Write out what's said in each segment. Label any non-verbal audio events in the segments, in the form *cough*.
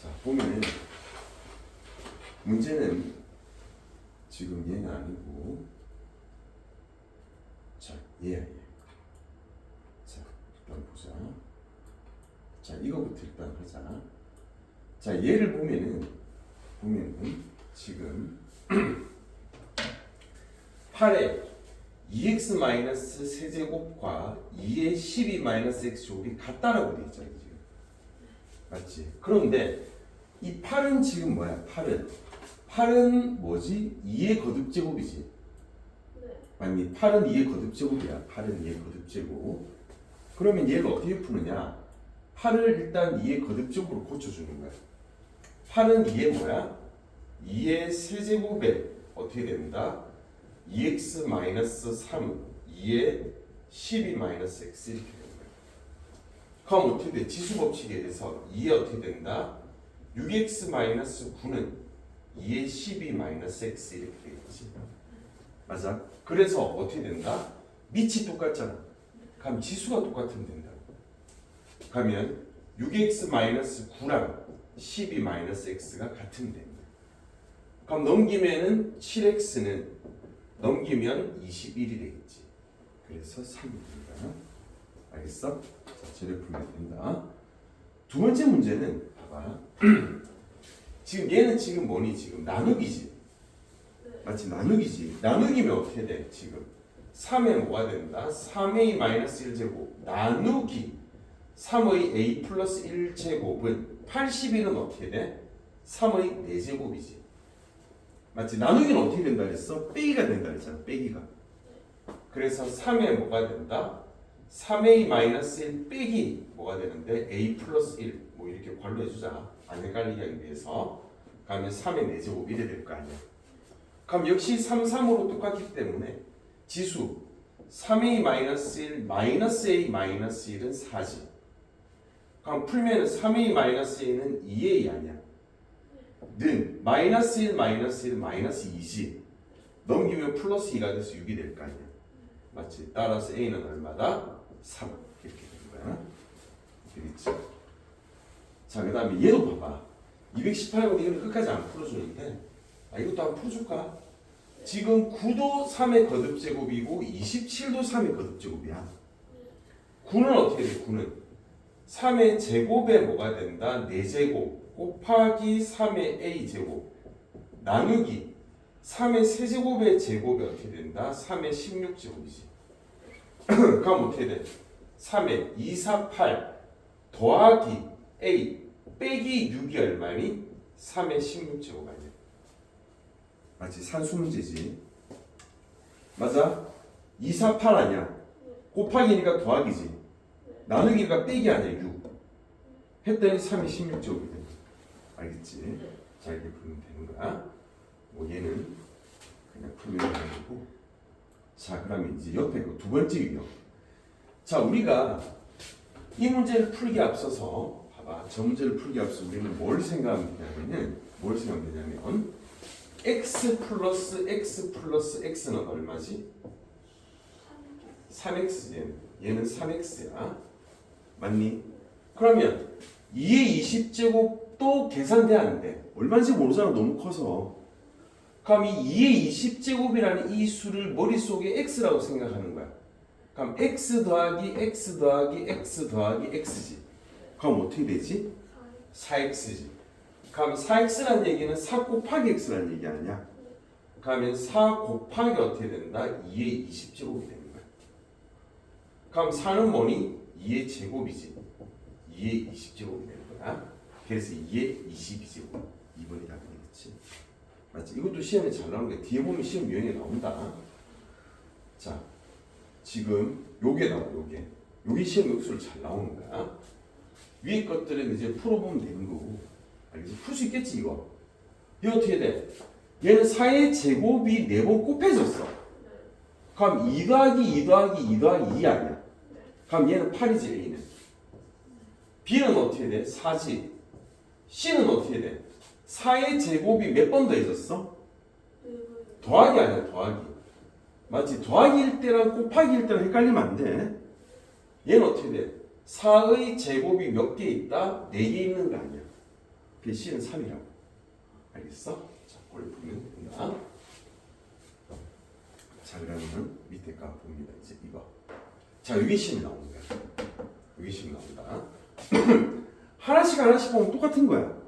자 보면은 문제는 지금 얘는 아니고 자 얘야 얘. 자 일단 보자. 자 이거부터 일단 하자. 자 얘를 보면은 보면은 지금 *clears throat* 8에 2x 마이너스 세제곱과 2의 12 마이너스 x 제곱이 같다라고 돼 있잖아요 맞지? 그런데 이 8은 지금 뭐야 8은 8은 뭐지? 2의 거듭제곱이지 네. 맞니? 8은 2의 거듭제곱이야 8은 2의 거듭제곱 그러면 얘를 어떻게 푸느냐 8을 일단 2의 거듭제곱으로 고쳐주는 거야 8은 2의 뭐야? 2의 세제곱에 어떻게 된다? 2x 마이너스 3 2의 12 마이너스 x 이렇게. 그럼 어떻게 돼? 지수 법칙에 의해서 2에 어떻게 된다? 6x 마이너스 9는 2의 12 마이너스 x 이렇게 되겠지. 맞아? 그래서 어떻게 된다? 밑이 똑같잖아. 그럼 지수가 똑같으면 된다. 그러면 6x 마이너스 9랑 12 마이너스 x가 같으면 된다. 그럼 넘기면은 7x는 넘기면 21이 되겠지. 그래서 3이 된다. 알겠어? 자, 쟤를 풀면 된다. 두 번째 문제는 봐봐. *clears throat* 지금 얘는 지금 뭐니? 지금 나누기지. 맞지? 나누기지. 나누기면 어떻게 돼? 지금 3에 뭐가 된다? 3a 마이너스 1제곱 나누기 3의 a 플러스 1제곱은 81은 어떻게 돼? 3의 4제곱이지. 맞지? 나누기는 어떻게 된다 그랬어? 빼기가 된다 그랬잖아. 빼기가. 그래서 3에 뭐가 된다? 3a 마이너스 1 빼기 뭐가 되는데 a 플러스 1 뭐 이렇게 괄호 해주자. 안 헷갈리게 하기 위해서. 그러면 3의 4제곱 이래 될 거 아니야. 그럼 역시 3, 3으로 똑같기 때문에 지수 3a 마이너스 1 마이너스 a 마이너스 1은 4지. 그럼 풀면 3a 마이너스 a는 2a 아니야. 는 마이너스 1 마이너스 1 마이너스 2지 넘기면 플러스 2가 돼서 6이 될 거 아니야 맞지? 따라서 a는 얼마다? 3 이렇게 되는 거야 되겠지? 자그 다음에 얘도 봐봐 218번 이거는 끝까지 안 풀어주는데 아 이것도 한번 풀어줄까? 지금 9도 3의 거듭제곱이고 27도 3의 거듭제곱이야 9는 어떻게 돼? 9는 3의 제곱에 뭐가 된다? 4제곱 곱하기 3의 a 제곱 나누기 3의 세제곱의 제곱이 어떻게 된다? 3의 16제곱이지. 그럼 어떻게 돼? 3의 2, 4, 8 더하기 a 빼기 6이 얼마니? 3의 16제곱 아니야. 맞지? 산수 문제지. 맞아? 2, 4, 8 아니야. 곱하기니까 더하기지. 나누기가 빼기 아니야. 6. 했더니 3의 16제곱이 돼. 알겠지? 자 이렇게 풀면 되는 거야. 뭐 얘는 그냥 풀면 되고. 자 그러면 이제 옆에 그두 번째 유형. 자 우리가 이 문제를 풀기 앞서서 봐봐. 저 문제를 풀기 앞서 우리는 뭘 생각하면 되냐면은 뭘 생각하면 되냐면 x 플러스 x 플러스 x는 얼마지? 3x 얘는 얘는 3x야. 맞니? 그러면 2의 20제곱 또 계산돼 안 돼. 얼마인지 모르잖아. 너무 커서. 그럼 이 2의 20제곱이라는 이 수를 머릿속에 x라고 생각하는 거야. 그럼 x 더하기 x 더하기 x 더하기 x지. 그럼 어떻게 되지? 4x지. 그럼 4x란 얘기는 4 곱하기 x란 얘기 아니야? 그러면 4 곱하기 어떻게 된다? 2의 20제곱이 되는 거야. 그럼 4는 뭐니? 2의 제곱이지. 2의 20제곱이 되는 거야. 그래서 2의 22제곱. 2번이 답이 되겠지. 맞지? 이것도 시험에 잘 나오는 게 뒤에 보면 시험 유형에 나온다. 자, 지금 요게 나와, 요게. 요게 시험 역수로 잘 나오는 거야. 위에 것들은 이제 풀어보면 되는 거고. 알겠지? 풀수 있겠지, 이거. 이거 어떻게 돼? 얘는 4의 제곱이 4번 곱해졌어. 그럼 2 더하기 2 더하기 2 더하기 2 아니야? 그럼 얘는 8이지, A는. B는 어떻게 돼? 4지. C는 어떻게 돼? 4의 제곱이 몇 번 더해졌어? 더하기 아니야, 더하기. 맞지? 더하기일 때랑 곱하기일 때랑 헷갈리면 안 돼. 얘는 어떻게 돼? 4의 제곱이 몇 개 있다? 4개 있는 거 아니야. 그 C는 3이라고. 알겠어? 자, 꼴 보면 된다. 자, 그러면 밑에 가 봅니다. 이제 이거. 자, C는 나오는 거야. C는 나온다. *clears throat* 하나씩 하나씩 보면 똑같은 거야.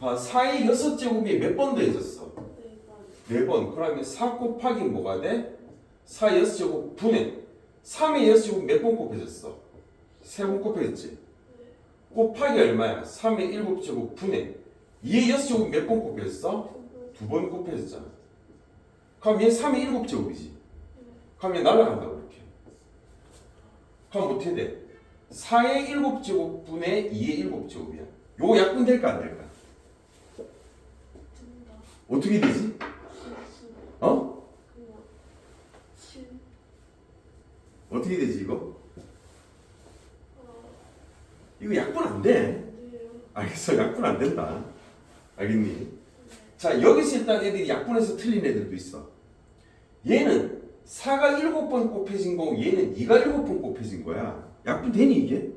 봐, 4의 6제곱이 몇 번 더해졌어? 네 번. 4번. 그러면 4 곱하기 뭐가 돼? 4 6제곱 분의 3의 6제곱 몇 번 곱해졌어? 3번 곱해졌지? 곱하기 얼마야? 3의 7제곱 분의 2의 6제곱 몇 번 곱해졌어? 두 번 곱해졌잖아. 그럼 얘 3의 7제곱이지. 그럼 얘 날라간다고 이렇게. 그럼 어떻게 돼? 4의 7제곱 분의 2의 7제곱이야. 요거 약분 될까 안 될까? 어떻게 되지? 실수. 어? 그냥 실. 어떻게 되지 이거? 어. 이거 약분 안 돼. 안 돼요. 약분 안 된다. 알겠니? 자, 여기서 일단 애들이 약분해서 틀린 애들도 있어. 얘는 4가 7번 곱해진 거고 얘는 2가 7번 곱해진 거야. 약분 되니 이게?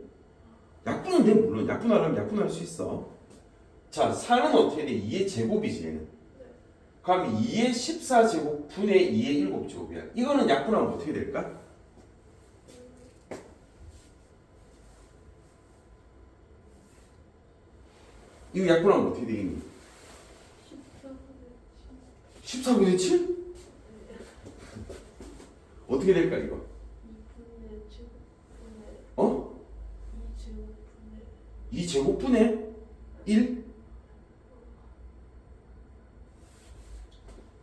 약분은 돼 물론. 약분하려면 약분할 수 있어. 자, 4는 어떻게 돼? 2의 제곱이지 얘는. 그럼 2의 14제곱 분의 2의 7제곱이야. 이거는 약분하면 어떻게 될까? 이거 약분하면 어떻게 되겠니? 십사분의 14분의 7? 어떻게 될까 이거? 어? 이 제곱분의 2제곱분의 1?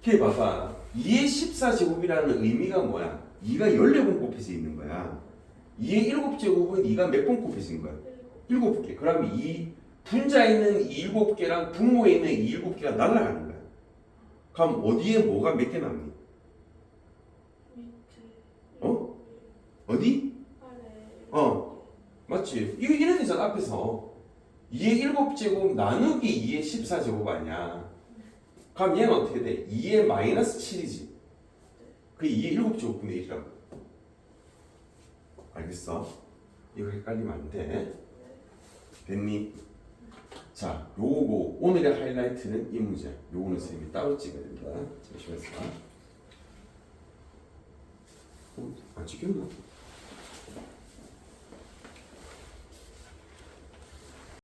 걔 봐봐 2의 14제곱이라는 의미가 뭐야? 2가 14번 곱해져 있는 거야 2의 7제곱은 2가 몇 번 곱해진 거야? 일곱. 7개 그러면 이 분자에 있는 이 7개랑 분모에 있는 이 7개가 날아가는 거야 그럼 어디에 뭐가 몇 개 남니? 어? 어디? 어. 맞지? 이거 이래 되잖아 앞에서 2의 7제곱 나누기 2의 14제곱 아니야 그럼 얘는 어떻게 돼? 2의 마이너스 7이지 그 2의 7제곱분의 1이라고 알겠어? 이거 헷갈리면 안 돼 됐니? 자 요거 오늘의 하이라이트는 이 문제. 요거는 선생님이 따로 찍어야 된다. 잠시만 있어 어, 안 찍혔나?